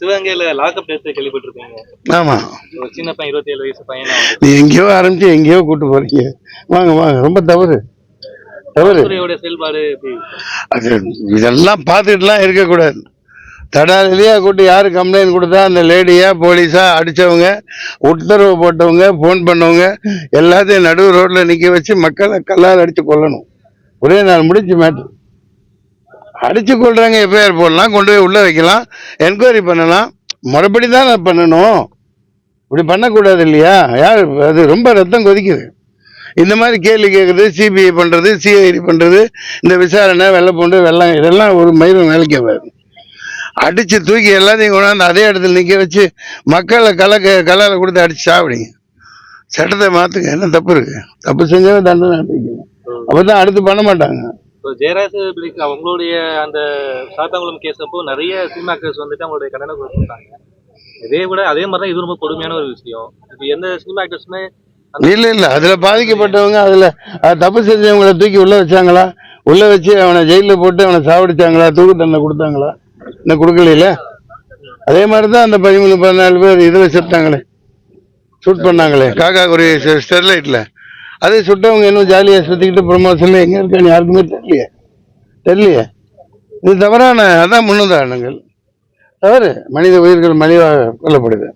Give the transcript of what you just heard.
சிவகங்கையில lockup death கேள்விப்பட்டிருக்கீங்க ஒரு சின்ன பையன் இருபத்தி ஏழு வயசு பையனா நீ எங்கேயோ ஆரம்பிச்சு எங்கேயோ கூட்டு போறீங்க. வாங்க வாங்க. ரொம்ப தவறு. தவறு. செயல்பாடு அது இதெல்லாம் பார்த்துட்டுலாம் இருக்கக்கூடாது. தடாலிலேயே கூட்டி யார் கம்ப்ளைண்ட் கொடுத்தா அந்த லேடியா போலீஸா அடிச்சவங்க உத்தரவு போட்டவங்க ஃபோன் பண்ணவங்க எல்லாத்தையும் நடு ரோட்ல நிக்க வச்சு மக்களை கல்லால் அடிச்சு கொல்லணும். ஒரே நாள் முடிஞ்சு மேட்ரு அடிச்சு கொள்றாங்க எஃப்ஐஆர் போடலாம் கொண்டு போய் உள்ள வைக்கலாம். என்கொயரி பண்ணலாம். மறுபடி தான் அதை பண்ணணும். இப்படி பண்ணக்கூடாது இல்லையா? யார் அது ரொம்ப ரத்தம் கொதிக்குது. இந்த மாதிரி கேள்வி கேட்குறது சிபிஐ பண்ணுறது சிஐடி பண்ணுறது இந்த விசாரணை வெள்ளை பூண்டு வெள்ளம் இதெல்லாம் ஒரு மயிரும் வேலைக்கு வரும் அடித்து தூக்கி எல்லாத்தையும் கொண்டாந்து அதே இடத்துல நிற்க வச்சு மக்களை கலக்க கலால கொடுத்து அடிச்சு சாப்பிடுங்க. சட்டத்தை மாற்றுங்க என்ன தப்பு இருக்குது தப்பு செஞ்சவங்க தண்டனை அனுப்பிக்கணும் அப்போ தான் அடுத்து பண்ண மாட்டாங்க. இப்போ ஜெயராஜ் பிள்ளைக்கு அவங்களுடைய அந்த சாத்தாங்குளம் கேஸ் அப்போ நிறைய சினிமா கேஸ் வந்துட்டு அவங்களுடைய கண்டன கொடுத்துருக்காங்க. இதே விட அதே மாதிரி தான் இது ரொம்ப கொடுமையான ஒரு விஷயம். இப்போ எந்த சினிமா ஆக்டர்ஸுமே இல்லை இல்லை. அதில் பாதிக்கப்பட்டவங்க அதில் தப்பு செஞ்சவங்கள தூக்கி உள்ளே வச்சாங்களா? உள்ளே வச்சு அவனை ஜெயிலில் போட்டு அவனை சாவடிச்சாங்களா? தூக்கு தண்டனை கொடுத்தாங்களா? இன்னும் கொடுக்கல அதே மாதிரி தான் அந்த பதிமூணு பதினாலு பேர் இதில் செத்தாங்களே ஷூட் பண்ணாங்களே. காக்கா குறி ஸ்டெர்லைட்டில் அதே சுட்டவங்க இன்னும் ஜாலியாக சுற்றிக்கிட்டு ப்ரொமோஷனில் எங்கே இருக்கான்னு யாருக்குமே தெரியலையே. தெரியலையே. இது தவறான அதான் முன்னுதாரணங்கள். தவறு. மனித உயிர்கள் மலிவாக கொல்லப்படுது.